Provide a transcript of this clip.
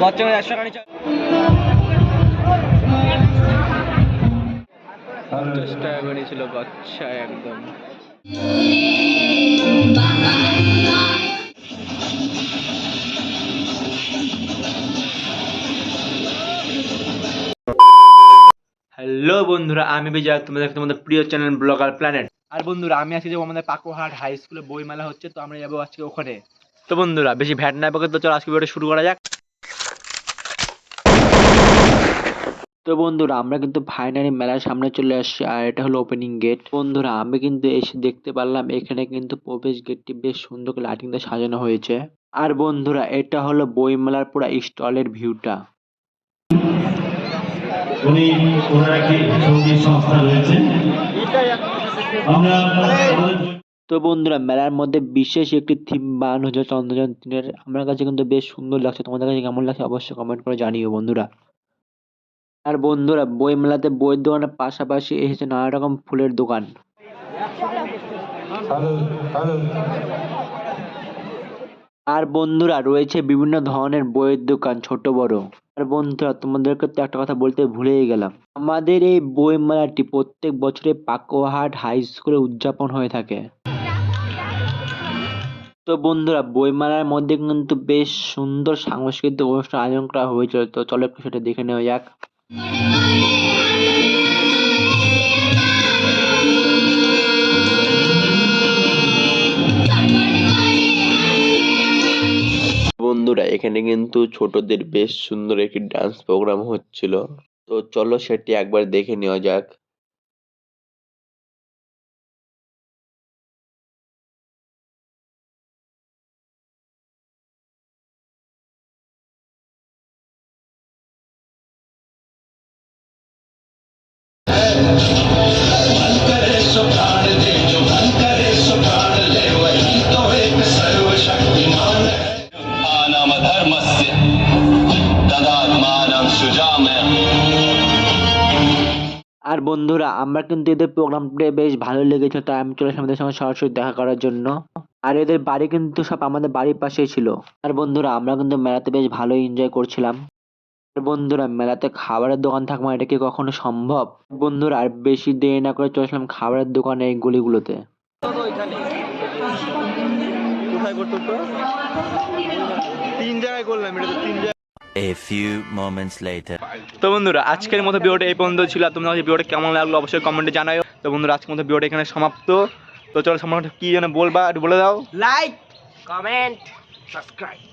বছর একশো ছিল বাচ্চা একদম। হ্যালো বন্ধুরা আমি বিজয় তোমাদের তোমাদের প্রিয় চ্যানেল ব্লগার প্ল্যানেট আর বন্ধুরা আমি আজকে যাব আমাদের পাকুহাট হাই স্কুলে বইমেলা হচ্ছে তো আমরা যাব আজকে ওখানে। তো বন্ধুরা, বেশি ভ্যাট না পাকে তো চলো আজকে ভিডিওটা শুরু করা যাক। তো বন্ধুরা, আমরা কিন্তু ফাইনালি মেলার সামনে চলে আসছি, আর এটা হলো ওপেনিং গেট বন্ধুরা, আমি কিন্তু এসে দেখতে পারলাম, এখানে কিন্তু প্রবেশ গেটটি বেশ সুন্দর লাইটিং দিয়ে সাজানো হয়েছে। আর বন্ধুরা, এটা হলো বইমেলার পুরো স্টলের ভিউটা উনি ওনার সংস্থা রয়েছে। আমরা তো বন্ধুরা, মেলার মধ্যে বিশেষ একটি থিম বানানো হচ্ছে চন্দ্রযান তিনের। আমার কাছে কিন্তু বেশ সুন্দর লাগছে। তোমাদের কাছে কেমন লাগছে অবশ্যই কমেন্ট করে জানিও বন্ধুরা। আর বন্ধুরা, বই মেলাতে বইয়ের দোকানের পাশাপাশি এসেছে নানা রকম ফুলের দোকান। আর বন্ধুরা, রয়েছে বিভিন্ন ধরনের বইয়ের দোকান, ছোট, বড়। আর বন্ধুরা, তোমাদেরকে তো একটা কথা বলতে ভুলেই গেলাম। আমাদের এই বই মেলাটি প্রত্যেক বছরে পাকুয়াহাট হাই স্কুলে উদযাপন হয়ে থাকে। তো বন্ধুরা, বইমেলার মধ্যে কিন্তু বেশ সুন্দর সাংস্কৃতিক অনুষ্ঠান আয়োজন করা হয়েছিল। তো চলো একটু সেটা দেখে নেওয়া যাক। বন্ধুরা, এখানে কিন্তু ছোটদের বেশ সুন্দর একটি ডান্স প্রোগ্রাম হচ্ছিল। তো চলো সেটি একবার দেখে নেওয়া যাক। আর বন্ধুরা, আমরা কিন্তু এদের প্রোগ্রামটা বেশ ভালো লেগেছে, তাই আমি চলে আসলাম এদের সঙ্গে সরাসরি দেখা করার জন্য। আর এদের বাড়ি কিন্তু সব আমাদের বাড়ির পাশেই ছিল। আর বন্ধুরা, আমরা কিন্তু মেলাতে বেশ ভালোই এনজয় করছিলাম। বন্ধুরা মেলাতে খাবারের দোকান থাকবে এটা কি কখনো সম্ভব? বন্ধুরা আর বেশি দেরি না করে চলে আসলাম খাবারের দোকানে এই গলিগুলোতে। কোথায় করতো তো তিন জায়গায় করলাম এটা তিন জায়গায়। A few moments later. তো বন্ধুরা আজকের মতো ভিডিওটা এই পর্যন্ত ছিল। আর তোমরা ভিডিওটা কেমন লাগল অবশ্যই কমেন্টে জানাও তো বন্ধুরা আজকের মতো ভিডিওটা এখানে সমাপ্ত। তো চলো সমাপ্ত কি যেন বলবা একটু বলে দাও। Like comment subscribe